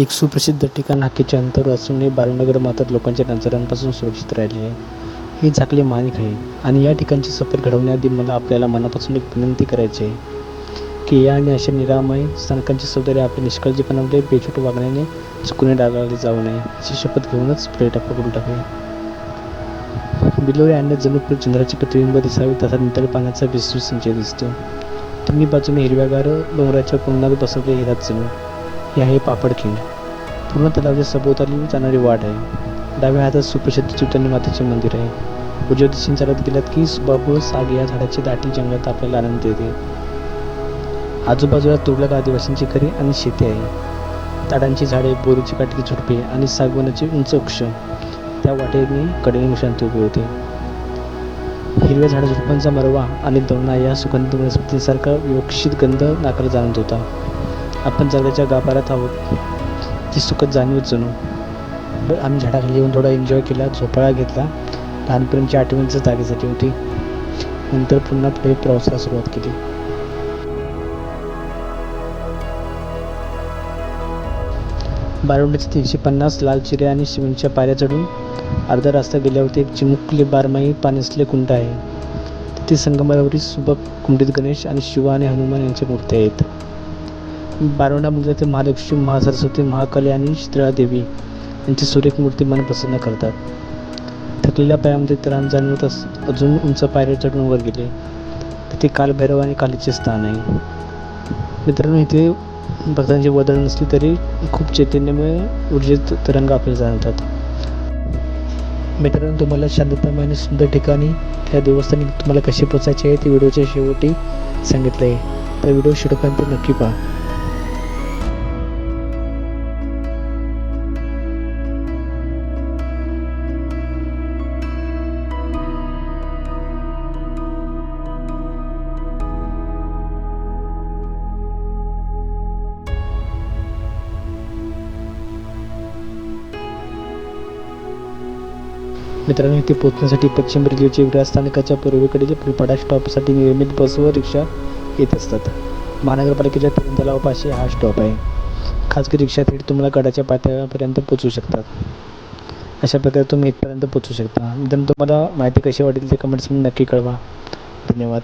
एक सुप्रसिद्ध ठिकाण हाकेच्या अंतर असूनही बालनगर मात्र लोकांच्या नजरांपासून सुरक्षित राहिले आहे. हे झाकले माणिक आहे आणि या ठिकाणची सफर घडवण्याआधी मला आपल्याला मनापासून एक विनंती करायची आहे की या आणि अशा निरामय स्थानकांची सौंदर्य आपल्या निष्काळजीपणामुळे बेछूट वागण्याने चुकून डागाळले जाऊ नये अशी शपथ घेऊनच पर्यटक पकडून टाकूया. बिलोरी आणि जणू चंद्राचे प्रतिबिंब दिसावे तसा नितळ पाण्याचा विस्तृत संचय दिसतो. तिन्ही बाजूने हिरव्यागार डोंगराच्या कुंडात बसवले येतात जणू. हे आहे पापडखिंड पूर्ण तलावाच्या सभोवताली जाणारी वाट आहे. डाव्या हातात सुप्रसिद्ध चैतन्य मातेचे मंदिर आहे. उजव्या दिशेने चालत गेल्यात की सुबाबू साग या झाडाची दाटी जंगलात आपल्याला आनंद देते. आजूबाजूला तुरळक आदिवासींची घरे आणि शेती आहे. ताडांची झाडे बोरीची काटकी झुडपे आणि सागवनाचे उंच वृक्ष. त्या वाटेने कडेने शांत उभे होते. हिरव्या झाडा झुडपांचा मरवा आणि दवणा या सुगंध वनस्पतींसारखा विवक्षित गंध नाकाला जाणत होता. आपण जगाच्या गाभाऱ्यात आहोत. ती सुखद जाणीव जणू तर आम्ही झाडाखाली येऊन थोडा एन्जॉय केला झोपाळा घेतला. लहानपणीची आठवणीचं जागेसाठी झाली होती. नंतर पुन्हा पुढे प्रवासाला सुरुवात केली. बारवंडीचे तीनशे पन्नास लाल चिरे आणि शिवणच्या पायऱ्या चढून अर्धा रास्ता गेल्यावरती एक चिमुकले बारमाही पाण्यासले कुंड आहे. तिथे संगमरावरील सुबक कुंडीत गणेश आणि शिव आणि हनुमान यांच्या मूर्त्या आहेत. बारवंडा मंदिरातील महालक्ष्मी महासरस्वती महाकाली आणि शीतळा देवी यांची सुरेख मूर्ती मन प्रसन्न करतात. थकलेल्या पायामध्ये त्राण जाणवत अस अजून उंच पायऱ्या चढून वर गेले. तिथे कालभैरव आणि कालीचे स्थान आहे. मित्रांनो इथे भक्तांची वदळ नसली तरी खूप चैतन्यमय ऊर्जेत तरंग आपल्याला जाणवतात. मित्रांनो तुम्हाला शांततामय आणि सुंदर ठिकाणी त्या देवस्थानी तुम्हाला कशी पोचायचे आहे ते व्हिडिओच्या शेवटी सांगितलं आहे तर व्हिडिओ शेवटपर्यंत नक्की पहा. मित्रांनो इथे पोहोचण्यासाठी पश्चिम रेल्वेचे विरार स्थानकाच्या पूर्वेकडील फुलपाडा स्टॉपसाठी नियमित बस व रिक्षा येत असतात. महानगरपालिकेच्या तीन तलावापाशी हा स्टॉप आहे. खाजगी रिक्षा थेट तुम्हाला गडाच्या पातळ्यापर्यंत पोचू शकतात. अशा प्रकारे तुम्ही इथपर्यंत पोचू शकता. मित्रांनो तुम्हाला माहिती कशी वाटेल ते कमेंट्समध्ये नक्की कळवा. धन्यवाद.